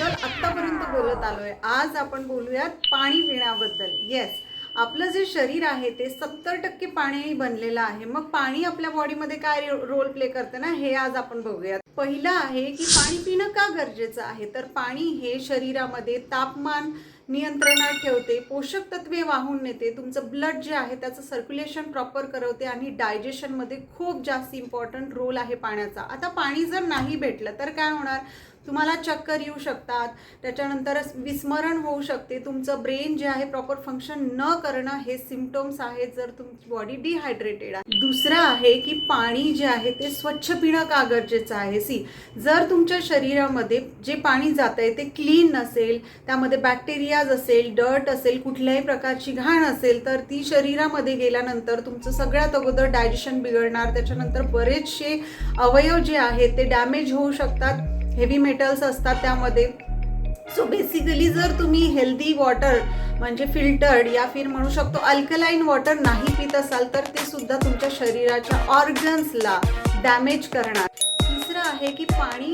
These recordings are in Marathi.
पाण्याबद्दल आत्तापर्यंत बोलत आलोय. आज आपण बोलूयात पाणी पिण्याबद्दल येस आपलं जे शरीर आहे ते सत्तर टक्के पाणी बनलेलं आहे. मग पाणी आपल्या बॉडीमध्ये काय रोल प्ले करतं ना हे आज आपण बघूयात. पहिलं आहे की पाणी पिणं का गरजेचं आहे? तर पाणी हे शरीरामध्ये तापमान नियंत्रणात ठेवते पोषक तत्वे वाहून नेते तुमचं ब्लड जे आहे त्याचं सर्क्युलेशन प्रॉपर करवते आणि डायजेशनमध्ये खूप जास्त इम्पॉर्टंट रोल आहे पाण्याचा. आता पाणी जर नाही भेटलं तर काय होणार? तुम्हाला चक्कर येऊ शकतात त्याच्यानंतर विस्मरण होऊ शकते. तुमचं ब्रेन जे आहे प्रॉपर फंक्शन न करणं हे सिमटम्स आहेत जर तुमची बॉडी डिहायड्रेटेड आहे. दुसरं आहे की पाणी जे आहे ते स्वच्छ पिणं का गरजेचं आहे? सी जर तुमच्या शरीरामध्ये जे पाणी जात आहे ते क्लीन नसेल त्यामध्ये बॅक्टेरिया बॅक्टेरियाज असेल डर्ट असेल कुठल्याही प्रकारची घाण असेल तर ती शरीरामध्ये गेल्यानंतर तुमचं सगळ्यात अगोदर डायजेशन बिघडणार. त्याच्यानंतर बरेचसे अवयव जे आहेत ते डॅमेज होऊ शकतात. हेवी मेटल्स असतात त्यामध्ये. सो बेसिकली जर तुम्ही हेल्दी वॉटर म्हणजे फिल्टर्ड या फिर म्हणू शकतो अल्कलाईन वॉटर नाही पित असाल तर ते सुद्धा तुमच्या शरीराच्या ऑर्गन्सला डॅमेज करणार. तिसरं आहे की पाणी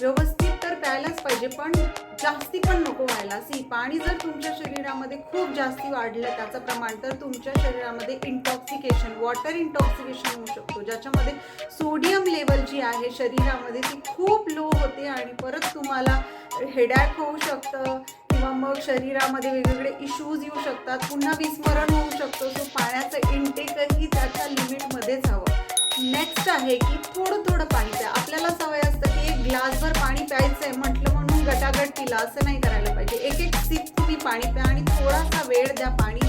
व्यवस्थित तर प्यायलाच पाहिजे पण जास्ती पण नको व्हायला. सी पाणी जर तुमच्या शरीरामध्ये खूप जास्ती वाढलं त्याचं प्रमाण तर तुमच्या शरीरामध्ये इंटॉक्सिकेशन वॉटर इंटॉक्सिकेशन होऊ शकतो. ज्याच्यामध्ये सोडियम लेवल जी आहे शरीरामध्ये ती खूप लो होते आणि परत तुम्हाला हेडॅक होऊ शकतं किंवा मग शरीरामध्ये वेगवेगळे इश्यूज येऊ शकतात. पुन्हा विस्मरण होऊ शकतं. सो पाण्याचं इंटेकही त्याच्या लिमिटमध्येच हवं. नेक्स्ट आहे की थोडं थोडं पाणी प्या. आपल्याला सवय असतं की एक ग्लासभर पाणी प्यायचं आहे म्हटलं म्हणून गटागट पिला असं नाही करायला पाहिजे. एक एक सिप तुम्ही पाणी प्या आणि थोडासा वेळ द्या पाणी.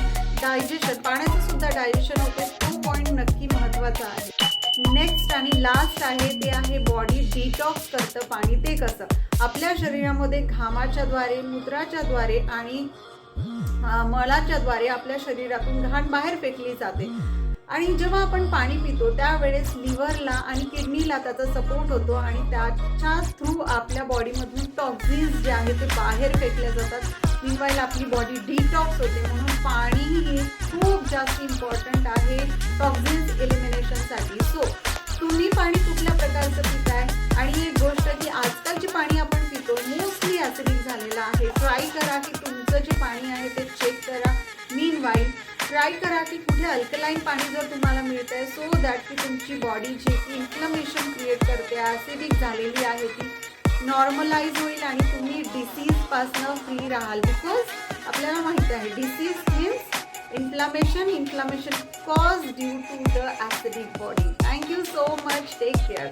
डायजेशन पाण्याचं सुद्धा डायजेशन होते. तो पॉईंट नक्की महत्त्वाचा आहे. नेक्स्ट आणि लास्ट आहे ते आहे बॉडी डिटॉक्स करतं पाणी. ते कसं? आपल्या शरीरामध्ये घामाच्या द्वारे मूत्राच्या द्वारे आणि अं, मलाच्या द्वारे आपल्या शरीरातून घाण बाहेर फेकली जाते. आणि जेव्हा आपण पाणी पितो त्यावेळेस लिव्हरला आणि किडनीला त्याचा सपोर्ट होतो आणि त्याच्या थ्रू आपल्या बॉडीमधून टॉक्झिन्स जे आहे ते बाहेर फेकले जातात. मिनवाईल आपली बॉडी डिटॉक्स होते. म्हणून पाणी हे खूप जास्त इम्पॉर्टंट आहे टॉक्झिन्स एलिमिनेशनसाठी सो तुम्ही पाणी कुठल्या प्रकारचं पिताय? आणि एक गोष्ट की आजकालचे पाणी आपण पितो मोस्टली ॲसिडिक झालेलं आहे. ट्राय करा की तुमचं जे पाणी आहे ते चेक करा. मीन वाईल ट्राय करा की कुठे अल्कलाईन पाणी जर तुम्हाला मिळत आहे सो दॅट की तुमची बॉडी जी की इन्फ्लमेशन क्रिएट करते ॲसिडिक झालेली आहे ती नॉर्मलाईज होईल आणि तुम्ही डिसीजपासनं फ्री राहाल. बिकॉज आपल्याला माहिती आहे disease means inflammation inflammation cause due to the acidic body thank you so much take care